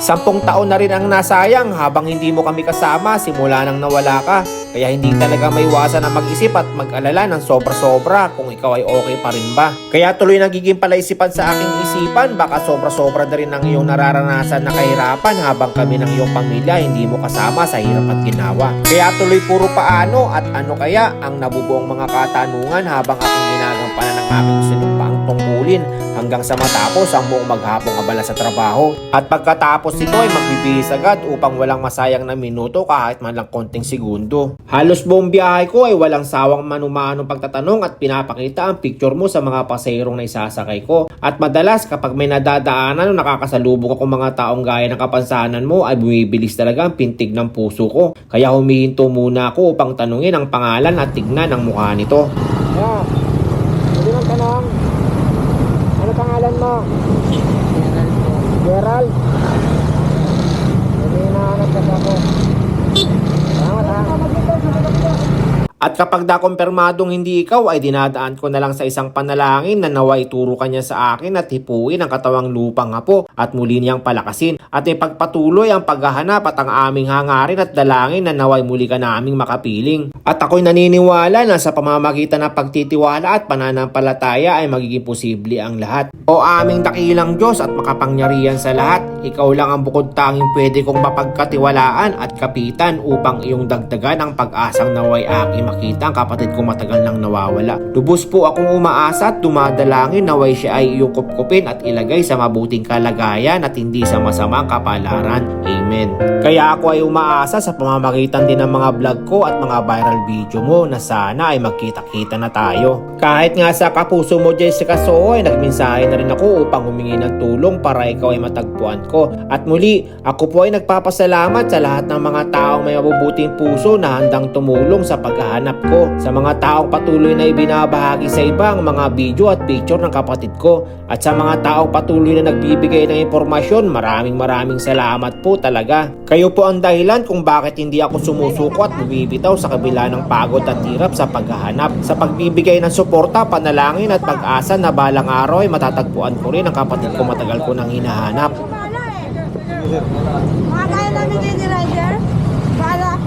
Sampung taon na rin ang nasayang habang hindi mo kami kasama simula nang nawala ka. Kaya hindi talaga maiwasan na mag-isip at mag-alala ng sobra-sobra kung ikaw ay okay pa rin ba. Kaya tuloy nagiging palaisipan sa aking isipan baka sobra-sobra na rin ang iyong nararanasan na kahirapan habang kami ng iyong pamilya hindi mo kasama sa hirap at ginawa. Kaya tuloy puro paano at ano kaya ang nabubuong mga katanungan habang aking ginagampanan ng aming sinumpaang tungkulin hanggang sa matapos ang buong maghapong abala sa trabaho. At pagkatapos nito ay magbibihis agad upang walang masayang na minuto kahit man lang konting segundo. Halos buong biyahe ko ay walang sawang manumanong pagtatanong at pinapakita ang picture mo sa mga pasayrong na isasakay ko. At madalas kapag may nadadaanan o nakakasalubong ako mga taong gaya ng kapansanan mo ay bumibilis talaga ang pintig ng puso ko. Kaya humihinto muna ako upang tanungin ang pangalan at tignan ang mukha nito. Yeah. Pwede lang tanong. Ano pangalan mo? Gerald. Hindi nahanap ka ako. Salamat ha. At kapag nakumpirmadong hindi ikaw ay dinadaan ko na lang sa isang panalangin na naway turo kanya sa akin at hipuin ang katawang lupang apo at muli niyang palakasin at ipagpatuloy ang paghahanap at ang aming hangarin at dalangin na naway muli ka naming makapiling. At ako'y naniniwala na sa pamamagitan ng pagtitiwala at pananampalataya ay magiging posible ang lahat. O aming dakilang Diyos at makapangyarihan sa lahat, ikaw lang ang bukod tanging pwede kong mapagkatiwalaan at kapitan upang iyong dagdagan ang pag-asang naway aking makita ang kapatid kong matagal nang nawawala. Lubos po akong umaasa at dumadalangin naway siya ay iyong kupkupin at ilagay sa mabuting kalagayan at hindi sa masamang kapalaran. Amen. Kaya ako ay umaasa sa pamamagitan din ng mga vlog ko at mga viral video mo na sana ay magkita-kita na tayo. Kahit nga sa kapuso mo Jessica Soho ay nagmensahe na rin ako upang humingi ng tulong para ikaw ay matagpuan ko. At muli, ako po ay nagpapasalamat sa lahat ng mga taong may mabubuting puso na handang tumulong sa paghahanap ko. Sa mga taong patuloy na ibinabahagi sa iba ang mga video at picture ng kapatid ko. At sa mga taong patuloy na nagbibigay ng impormasyon, maraming maraming salamat po talaga. Kayo po ang dahilan kung bakit hindi ako sumusuko at bumibitaw sa kabila ng pagod at hirap sa paghahanap. Sa pagbibigay ng suporta, panalangin at pag-asa na balang araw ay matatagpuan ko rin ang kapatid ko matagal ko nang hinahanap. Mga kaya namin ni Ryder? Para?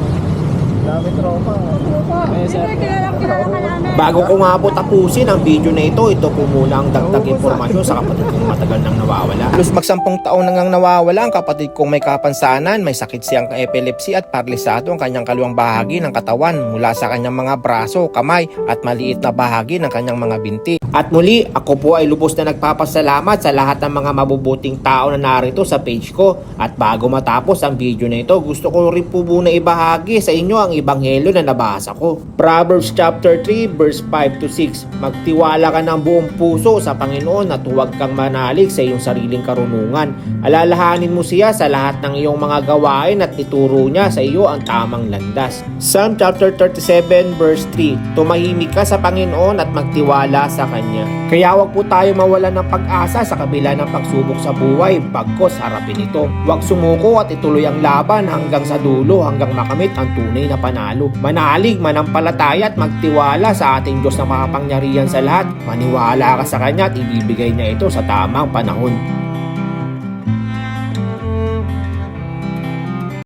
Dami tropa. Siyempre, kilala, kilala ka namin. Bago ko nga po tapusin ang video na ito, ito po muna ang dagdag impormasyon sa kapatid kong matagal nang nawawala. Halos magsampung taon nang nawawala ang kapatid kong may kapansanan, may sakit siyang epilepsy at paralisado ang kanyang kaluwang bahagi ng katawan mula sa kanyang mga braso, kamay at maliit na bahagi ng kanyang mga binti. At muli, ako po ay lubos na nagpapasalamat sa lahat ng mga mabubuting tao na narito sa page ko. At bago matapos ang video na ito, gusto ko rin po muna ibahagi sa inyo ang ebanghelyo na nabasa ko. Proverbs chapter 3 verse 5 to 6. Magtiwala ka ng buong puso sa Panginoon at huwag kang manalig sa iyong sariling karunungan. Alalahanin mo siya sa lahat ng iyong mga gawain at ituro niya sa iyo ang tamang landas. Psalm chapter 37 verse 3. Tumahimik ka sa Panginoon at magtiwala sa Kanya. Kaya huwag po tayo mawala ng pag-asa sa kabila ng pagsubok sa buhay, bagkos harapin ito. Huwag sumuko at ituloy ang laban hanggang sa dulo hanggang makamit ang tunay na panalo. Manalig, manampalataya at magtiwala sa ating Diyos na makapangyarihan sa lahat. Maniwala ka sa Kanya at ibibigay niya ito sa tamang panahon.